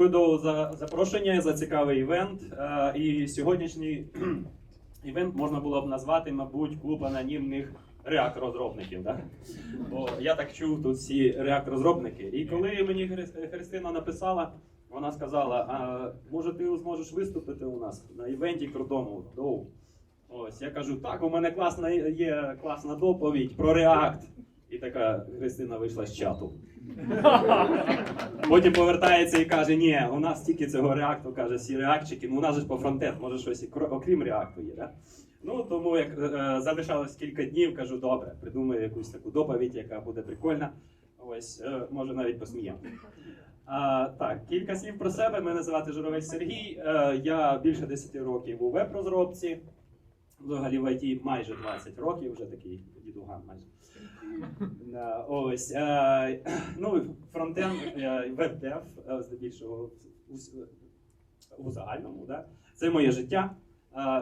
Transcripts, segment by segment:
Дякую за запрошення, за цікавий івент. Е, І сьогоднішній івент можна було б назвати, мабуть, клуб анонімних реак-розробників. Да? Бо я так чув тут всі реак-розробники. І коли мені Христина написала, вона сказала: а може ти зможеш виступити у нас на івенті крутому доу? Ось я кажу, так, у мене класна є класна доповідь про React. І така Христина вийшла з чату. Потім повертається і каже: ні, у нас тільки цього реакту, каже, всі реакчики, ну у нас же по фронтенд, може щось окрім реакту є. Да? Ну тому як е, залишалось кілька днів, кажу, добре, придумаю якусь таку доповідь, яка буде прикольна. Ось, е, може навіть посміємо. А, так, кілька слів про себе. Мене звати Журавель Сергій. Е, я більше 10 років у веб-розробці. Взагалі в IT майже 20 років, вже такий дідуган майже. Ось. Е, ну, фронтенд, е, веб-дев, е, здебільшого у, загальному. Да? Це моє життя.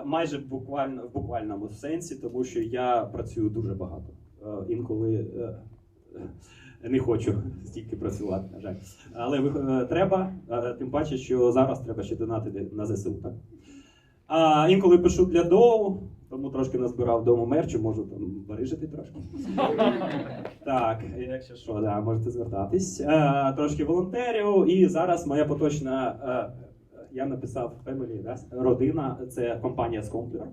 Майже буквально, в буквальному сенсі, тому що я працюю дуже багато. Інколи не хочу стільки працювати, на жаль. Але треба, тим паче, що зараз треба ще донатити на ЗСУ. Так? А інколи пишу для доу, тому трошки назбирав дому мерчу, можу там барижити трошки. Так, якщо що, да, можете звертатись. Е, трошки волонтерів, і зараз моя поточна. Е, я написав Family, да? родина, це компанія Scompler.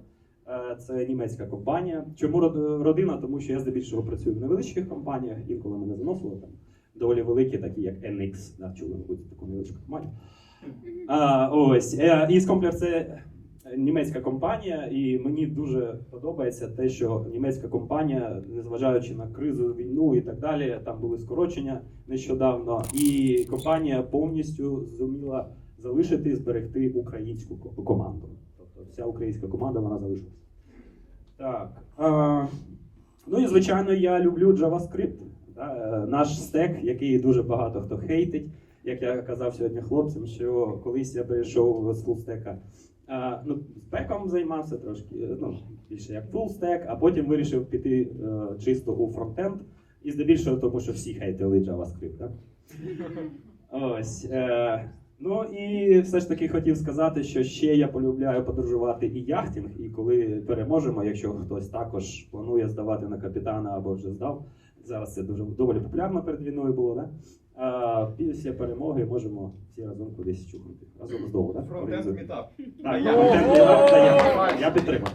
Е, Це німецька компанія. Чому родина? Тому що я здебільшого працюю в невеличких компаніях, інколи мене заносило там доволі великі, такі як NX, да, чули, мабуть, таку невеличку компанію. А, ось. Е, І Scompler це німецька компанія, і мені дуже подобається те, що німецька компанія, незважаючи на кризу, війну і так далі, там були скорочення нещодавно, і компанія повністю зуміла залишити і зберегти українську команду. Тобто вся українська команда вона залишилась. Так. А, ну і звичайно, я люблю JavaScript. Е, Наш стек, який дуже багато хто хейтить. Як я казав сьогодні хлопцям, що колись я перейшов з фулстека. А, ну, спеком займався трошки, ну, більше як фулстек, а потім вирішив піти е, чисто у фронтенд. І здебільшого, тому що всі хейтили JavaScript. Да? Ось. Е, ну і все ж таки хотів сказати, що ще я полюбляю подорожувати і яхтинг, і коли переможемо, якщо хтось також планує здавати на капітана або вже здав. Зараз це дуже доволі популярно перед війною було, да? А після перемоги можемо всі разом кудись чухнути. Разом з довго, да? Фронтенд мітап. Так, Я-. Я підтримав.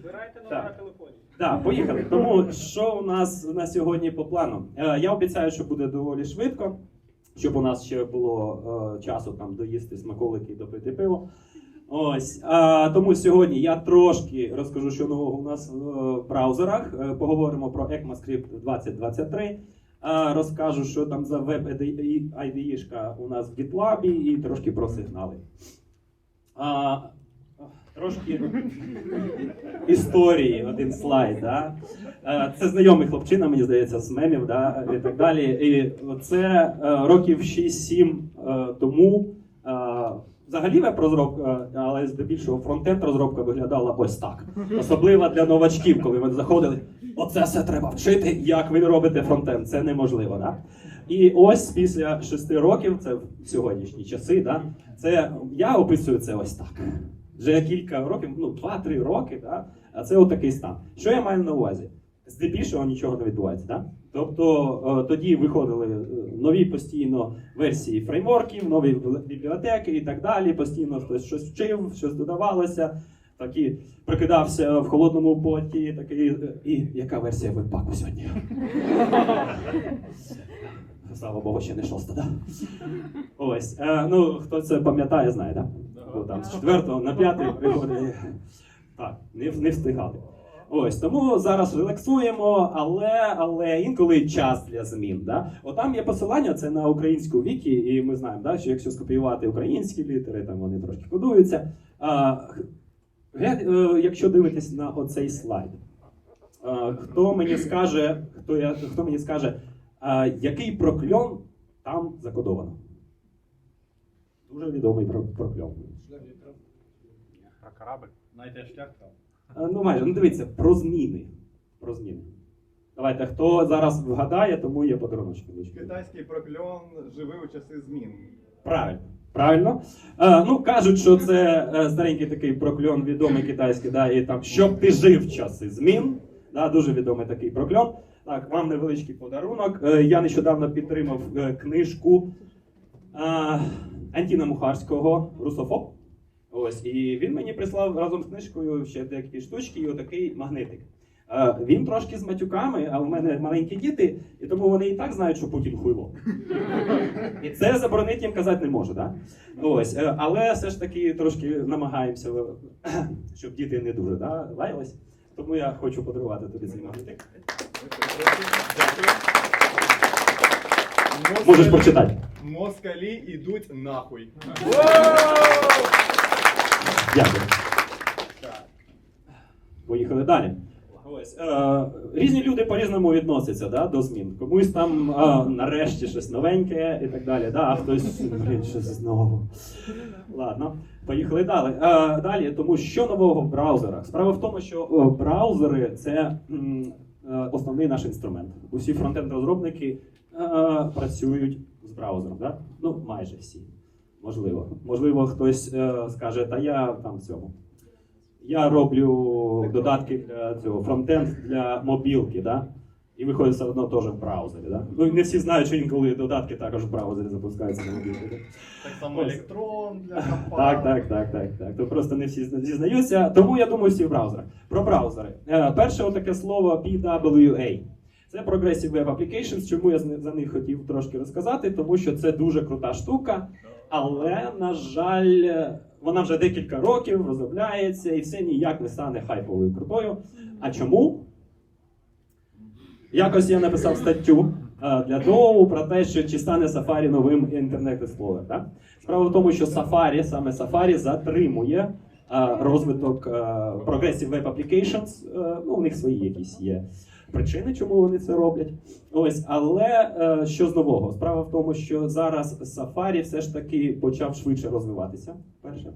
Збирайте номера телефонів. Так, поїхали. Тому що у нас на сьогодні по плану? Е, я обіцяю, що буде доволі швидко, щоб у нас ще було е, часу там доїсти смаколики і допити пиво. Ось а, тому сьогодні я трошки розкажу, що нового у нас в браузерах. Е, Поговоримо про ECMAScript 2023. Розкажу, що там за веб IDE у нас в GitLab і трошки про сигнали. А, трошки історії, один слайд. Да? Це знайомий хлопчина, мені здається, з мемів, да? і так далі. І це е, років 6-7 е, тому. Е, Взагалі веб-розробка, але здебільшого фронтенд розробка виглядала ось так. Особливо для новачків, коли вони заходили. Оце все треба вчити, як ви робите фронтенд. Це неможливо. Да? І ось після шести років, це в сьогоднішні часи, да? це я описую це ось так. Вже кілька років, ну 2-3 роки, да? а це отакий стан. Що я маю на увазі? Здебільшого нічого не відбувається. Да? Тобто е, тоді виходили е, нові постійно версії фреймворків, нові бібліотеки і так далі. Постійно хтось щось вчив, щось додавалося. Такі прикидався в холодному поті, такий. е, І яка версія веб-паку сьогодні? Слава Богу, ще не шоста, да? Ось. Е, ну, хто це пам'ятає, знає, да? Бо там з четвертого на п'ятий приходить. Так, не, не встигали. Ось тому зараз релаксуємо, але, але інколи час для змін. Да? Отам є посилання, це на українську вікі, і ми знаємо, да, що якщо скопіювати українські літери, там вони трошки кодуються. А, е, якщо дивитись на оцей слайд, хто мені скаже, хто, я, хто мені скаже, який прокльон там закодовано? Дуже відомий прокльон. Про корабль. Знайде шлях там. А, Ну, майже, ну дивіться, про зміни. Про зміни. Давайте, хто зараз вгадає, тому є подарунок. Китайський прокльон живий у часи змін. Правильно. Правильно? Е, ну, кажуть, що це е, старенький такий прокльон, відомий китайський, да, і там, щоб ти жив в часи змін. Да, дуже відомий такий прокльон. Так, вам невеличкий подарунок. Е, я нещодавно підтримав е, книжку е, Антіна Мухарського Русофоб. Ось, і він мені прислав разом з книжкою ще деякі штучки і отакий магнитик. Е, він трошки з матюками, а в мене маленькі діти, і тому вони і так знають, що Путін хуйло. І це заборонити їм казати не можу, да? Ось, е, але все ж таки трошки намагаємося, щоб діти не дуже да, лаялись. Тому я хочу подарувати тобі цей магнитик. Можеш прочитати. Москалі ідуть нахуй. Дякую. Поїхали далі. Ось, е, різні люди по-різному відносяться да, до змін. Комусь там е, нарешті щось новеньке і так далі. Да, а хтось блін, щось знову. Ладно, поїхали далі. Е, далі, тому що нового в браузерах? Справа в тому, що браузери це м, е, основний наш інструмент. Усі фронтенд-розробники е, працюють з браузером. Да? Ну, майже всі. Можливо. Можливо, хтось е, скаже, та я там цьому. Я роблю додатки для цього фронтенд для мобілки, да? і виходить все одно теж в браузері. Да? Ну не всі знають, що інколи додатки також в браузері запускаються на мобілку. Да? Так само Ось. електрон для компа. Так, так, так, так, так. То просто не всі зізнаються. Тому я думаю, всі в браузерах. Про браузери. Е, Перше таке слово PWA. Це Progressive Web Applications. Чому я за них хотів трошки розказати? Тому що це дуже крута штука, але, на жаль, вона вже декілька років розробляється і все ніяк не стане хайповою крутою. А чому? Якось я написав статтю е, для Доу про те, що чи стане Safari новим Internet Explorer. Справа в тому, що Safari, саме Safari затримує е, розвиток е, Progressive Web Applications. Ну, у них свої якісь є причини, чому вони це роблять. Ось, але е, що з нового? Справа в тому, що зараз Safari все ж таки почав швидше розвиватися. Перше.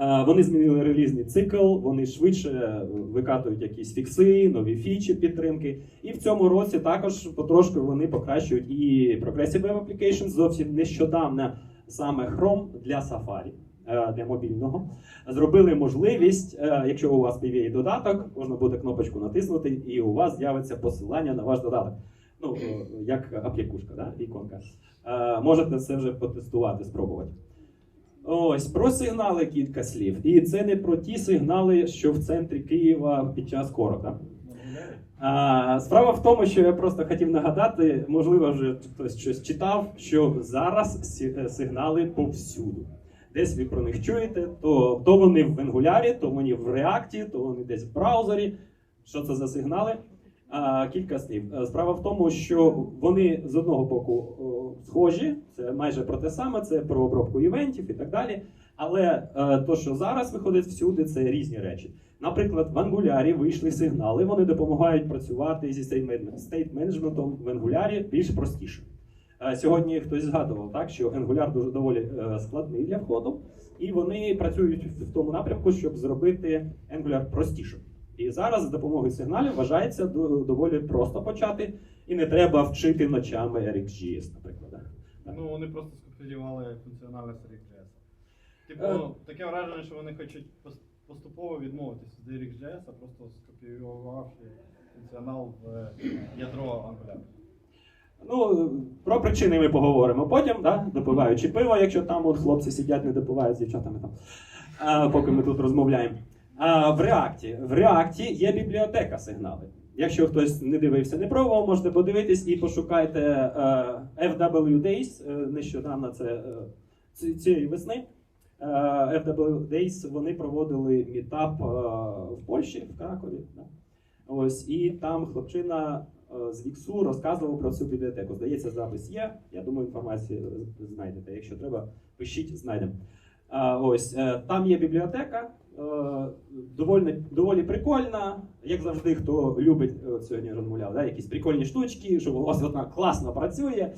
Е, Вони змінили релізний цикл, вони швидше викатують якісь фікси, нові фічі підтримки. І в цьому році також потрошку вони покращують і Progressive Web Applications. Зовсім нещодавно саме Chrome для Safari, е, для мобільного. Зробили можливість, е, якщо у вас PVA додаток, можна буде кнопочку натиснути, і у вас з'явиться посилання на ваш додаток. Ну, е, як аплікушка, да? іконка. Е, Можете це вже потестувати, спробувати. Ось про сигнали кілька слів. І це не про ті сигнали, що в центрі Києва під час корока. А, справа в тому, що я просто хотів нагадати, можливо, вже хтось щось читав, що зараз е, сигнали повсюду. Десь ви про них чуєте, то, то вони в Angular, то вони в React, то вони десь в браузері. Що це за сигнали? А, кілька слів. Е, Справа в тому, що вони з одного боку схожі, це майже про те саме, це про обробку івентів і так далі. Але е, то, що зараз виходить всюди, це різні речі. Наприклад, в Angular вийшли сигнали, вони допомагають працювати зі стейт менеджментом в Angular більш простіше. Е, Сьогодні хтось згадував, так, що Angular дуже доволі е, складний для входу, і вони працюють в тому напрямку, щоб зробити Angular простішим. І зараз з допомогою сигналів вважається доволі просто почати, і не треба вчити ночами RxJS, наприклад. Ну, вони просто скопіювали функціональність RxJS. Типу, Е. таке враження, що вони хочуть поступово відмовитися від RxJS, а просто скопіювавши функціонал в ядро Angular. Ну, про причини ми поговоримо потім, да? допиваючи пиво, якщо там от хлопці сидять, не допивають з дівчатами там, а, поки ми тут розмовляємо. А, в React. В React є бібліотека сигнали. Якщо хтось не дивився, не пробував, можете подивитись і пошукайте е, FW Days. е, Нещодавно це е, цієї весни. FW Days вони проводили мітап в Польщі, в Кракові. Да? Ось, і там хлопчина з Віксу розказував про цю бібліотеку. Здається, запис є. Я думаю, інформацію знайдете. Якщо треба, пишіть, знайдемо. Ось е, там є бібліотека, е, доволі, доволі прикольна. Як завжди, хто любить, е, от сьогодні розмовляв, да, якісь прикольні штучки, що ось вона класно працює.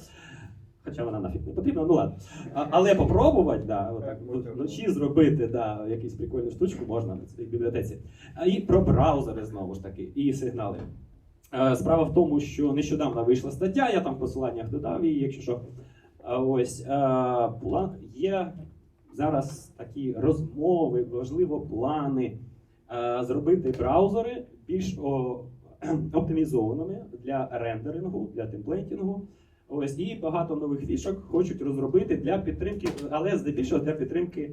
Хоча вона нафіг не потрібна, ну ладно. А, але попробувати, да, отак, вночі зробити да, якусь прикольну штучку можна в бібліотеці. І про браузери знову ж таки, і сигнали. Е, Справа в тому, що нещодавно вийшла стаття, я там в посиланнях додав її, якщо що. Ось а, план є зараз такі розмови, можливо, плани зробити браузери більш оптимізованими для рендерингу, для темплейтінгу. Ось і багато нових фішок хочуть розробити для підтримки, але здебільшого для підтримки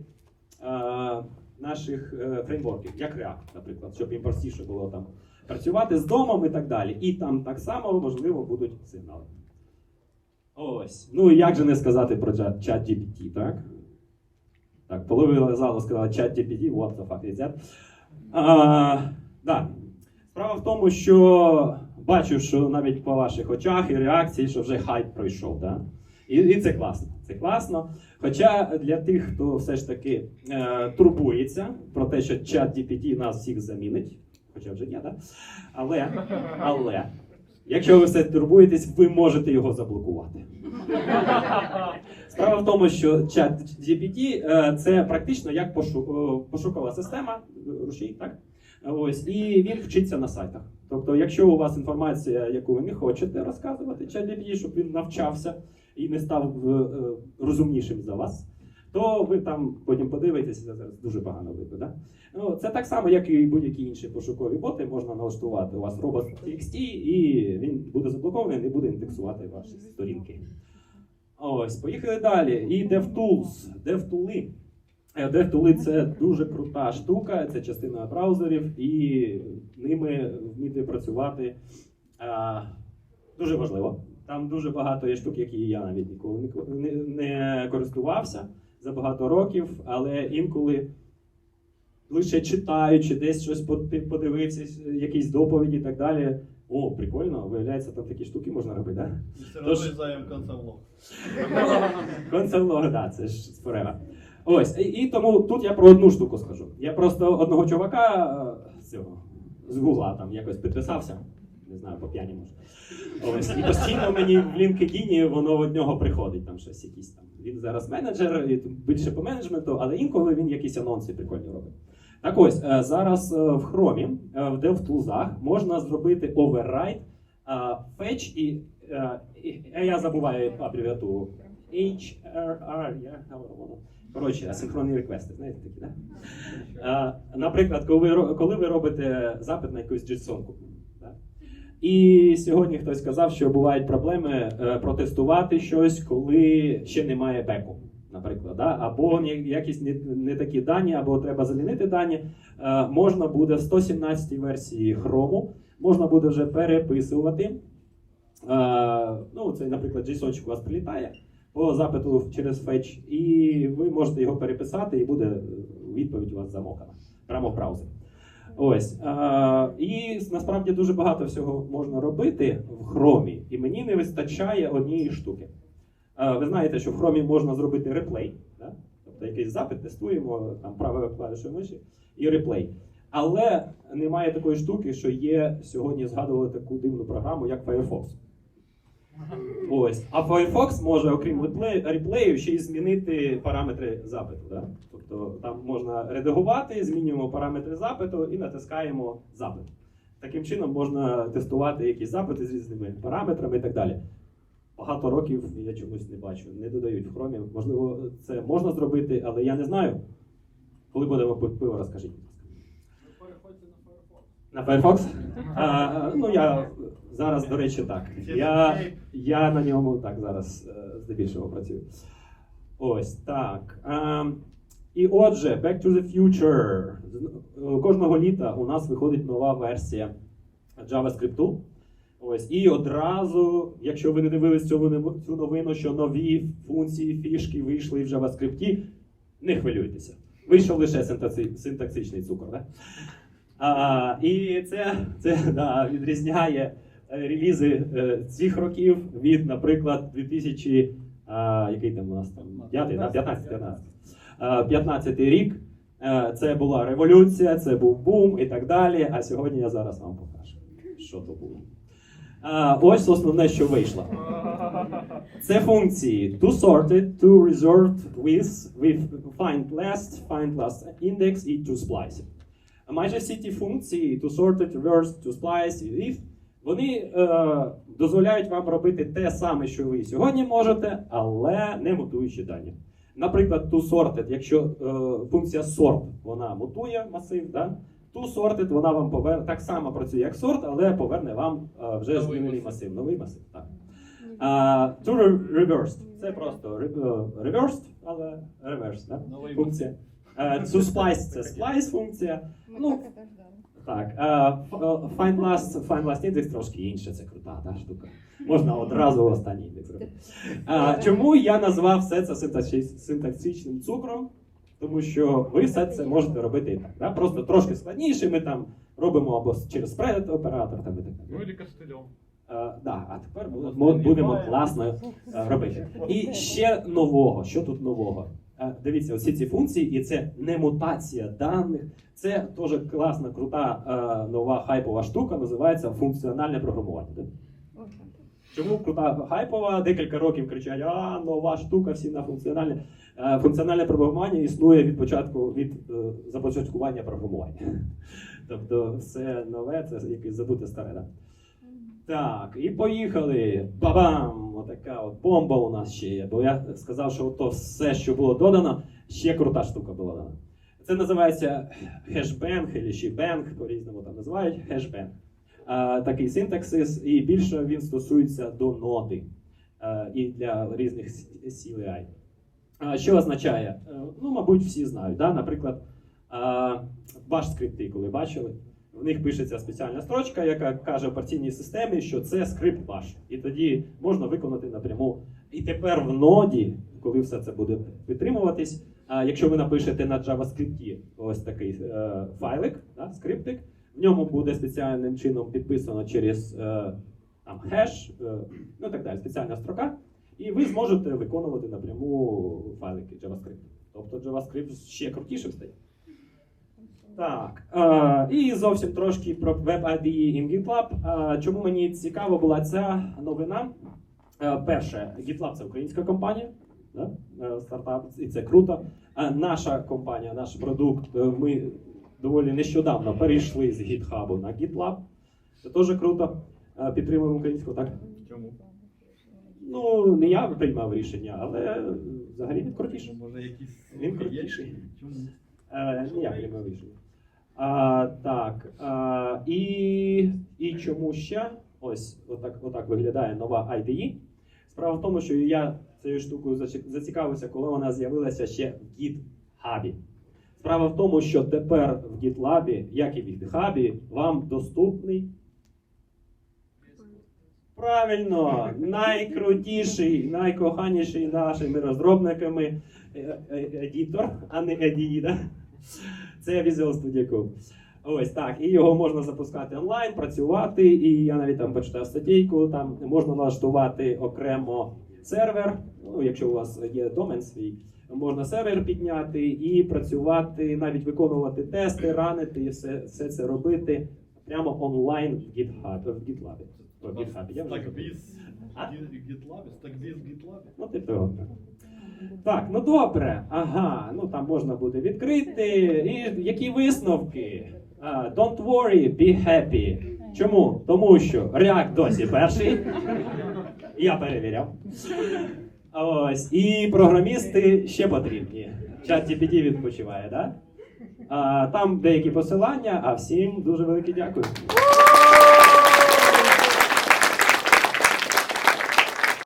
наших е, фреймворків, як React, наприклад, щоб їм простіше було там працювати з домом і так далі. І там так само можливо будуть сигнали. Ось. Ну і як же не сказати про чат GPT, так? Так, половина залу сказала чат GPT, what the fuck is that? А, да. Справа в тому, що бачу, що навіть по ваших очах і реакції, що вже хайп пройшов. Да? І, і це класно. Це класно. Хоча для тих, хто все ж таки е, турбується про те, що чат GPT нас всіх замінить, хоча вже є, да? але, але якщо ви все турбуєтесь, ви можете його заблокувати. Справа в тому, що чат GPT е, це практично як е, пошукова система, рушій, так? Ось, і він вчиться на сайтах. Тобто, якщо у вас інформація, яку ви не хочете розказувати, чат GPT, щоб він навчався і не став е, розумнішим за вас, то ви там потім подивитеся, зараз дуже погано видно. Да? Ну, це так само, як і будь-які інші пошукові боти, можна налаштувати у вас робот і він буде заблокований, не буде індексувати ваші сторінки. Ось, поїхали далі. І DevTools. DevTools. Е, DevTools – це дуже крута штука, це частина браузерів, і ними вміти працювати а, дуже важливо. Там дуже багато є штук, які я навіть ніколи не користувався за багато років, але інколи лише читаючи, десь щось под- подивився, якісь доповіді і так далі. О, прикольно, виявляється, там такі штуки можна робити, так? Да? Все одно врізаємо концевлог. Концевлог, да, це ж forever. Ось, і, і тому тут я про одну штуку скажу. Я просто одного чувака е, цього з Гугла там якось підписався. Не знаю, по п'яні може. Ось, і постійно мені в LinkedIn воно від нього приходить там щось якісь там. Він зараз менеджер, більше по менеджменту, але інколи він якісь анонси прикольні робить. Так ось, е, зараз е, в Chrome, е, в DevTools можна зробити override, fetch і, я забуваю абревіатуру. HRR, я. Коротше, асинхронні реквести, знаєте такі, да? Наприклад, коли ви, ро- ви робите запит на якусь да? І сьогодні хтось сказав, що бувають проблеми е, протестувати щось, коли ще немає беку, наприклад, да? або якісь не, не такі дані, або треба замінити дані. Е, Можна буде в 117 версії Chrome, можна буде вже переписувати. Е, Ну, це, наприклад, JSON у вас прилітає по запиту через fetch, і ви можете його переписати, і буде відповідь у вас замокана прямо в браузері. Ось. А, і насправді дуже багато всього можна робити в хромі, і мені не вистачає однієї штуки. А, ви знаєте, що в хромі можна зробити реплей. Да? Тобто якийсь запит тестуємо, там правою клавішою миші і реплей. Але немає такої штуки, що є сьогодні згадували таку дивну програму, як Firefox. Ось. А Firefox може, окрім реплею, ще й змінити параметри запиту. Да? Тобто там можна редагувати, змінюємо параметри запиту і натискаємо запит. Таким чином можна тестувати якісь запити з різними параметрами і так далі. Багато років я чомусь не бачу, не додають в хромі. Можливо, це можна зробити, але я не знаю. Коли будемо пиво, розкажіть. На Firefox? А, ну я зараз, до речі, так. Я, я на ньому так зараз е, здебільшого працюю. Ось так. А, і отже, Back to the Future. Кожного літа у нас виходить нова версія JavaScript. Ось, і одразу, якщо ви не дивились цю новину- що нові функції, фішки вийшли в JavaScript, не хвилюйтеся. Вийшов лише синтаксичний цукор. Да? А, і це, це да, відрізняє е, релізи е, цих років від, наприклад, 2000, а, який там у нас там 5, да, 15, 15. 15 рік. Е, Це була революція, це був бум і так далі. А сьогодні я зараз вам покажу, що то було. А, ось основне, що вийшло. Це функції to sorted, to reserved with, with find last, find last index і to splice. Майже всі ті функції to sorted, reversed, to splice і if, Вони е, дозволяють вам робити те саме, що ви сьогодні можете, але не мутуючи дані. Наприклад, toSorted, якщо е, функція sort вона мутує масив, да? toSorted вона вам поверне так само працює, як sort, але поверне вам е, вже змінений масив. новий масив. Так. А, to re- reversed. Це просто е, reversed, але reverse, да? Новий функція. Е, To splice це splice функція. Мы Ну, так это ждали. Так, е, ф- е, find last, find last index трошки інше, це крута та штука. Можна одразу останній індекс робити. Е, Чому я назвав все це синтаксі- синтаксичним цукром? Тому що ви все це можете робити і так. Да? Просто трошки складніше. Ми там робимо або через спред оператор там і так Ну далі. или костылем. Е, да, а тепер будемо, будемо класно е, робити. І ще нового. Що тут нового? Е, Дивіться, оці ці функції, і це не мутація даних. Це теж класна, крута, е, нова хайпова штука, називається функціональне програмування. Чому крута хайпова? Декілька років кричать: а нова штука, всі на функціональне. Е, Функціональне програмування існує від початку від започаткування програмування. Тобто, все нове, це якесь забуте старе. Так, і поїхали. Бабам! Отака от бомба у нас ще є. Бо я сказав, що то все, що було додано, ще крута штука була додана. Це називається хешбенг, або шібенг, по-різному там називають хешбенг. Такий синтаксис, і більше він стосується до ноди а, і для різних CLI. А, що означає? Е, Ну, мабуть, всі знають. Да? Наприклад, баш скрипти, коли бачили, в них пишеться спеціальна строчка, яка каже операційній системі, що це скрипт ваш. І тоді можна виконати напряму. І тепер в ноді, коли все це буде підтримуватись, якщо ви напишете на JavaScript ось такий е, файлик, скриптик, в ньому буде спеціальним чином підписано через е, там, хеш, е, ну так далі, спеціальна строка, і ви зможете виконувати напряму файлики JavaScript. Тобто JavaScript ще крутішим стає. Так, е, і зовсім трошки про Web IDE in GitLab. Е, чому мені цікава була ця новина? Е, перше, GitLab це українська компанія, да? е, стартап, і це круто. А наша компанія, наш продукт, е, ми доволі нещодавно перейшли з GitHub на GitLab. Це теж круто. Е, підтримуємо українську, так? Чому? Ну, не я приймав рішення, але е, взагалі він крутіший. Може якісь Він крутіший. Чому? Е, ні, я приймав рішення. А, так. А, і, і чому ще? Ось отак, отак виглядає нова IDE. Справа в тому, що я цією штукою зацікавився, коли вона з'явилася ще в GitHub. Справа в тому, що тепер в GitLab, як і в GitHub, вам доступний. Правильно, найкрутіший, найкоханіший нашими розробниками е, е, едітор, а не EDI, да? Це Visual Studio Code. Ось так. І його можна запускати онлайн, працювати. І я навіть там почитав статейку, там можна налаштувати окремо сервер. Ну, якщо у вас є домен свій, можна сервер підняти і працювати, навіть виконувати тести, ранити і все, все це робити прямо онлайн в GitHub, в GitLab. В GitHub. Я вже забув. А? GitLab? Ну, типу, от так. Так, ну добре. Ага, ну там можна буде відкрити. І які висновки? А, don't worry, be happy. Чому? Тому що React досі перший. Я перевіряв. Ось. І програмісти ще потрібні. Чат GPT відпочиває, так? Да? Там деякі посилання, а всім дуже велике дякую.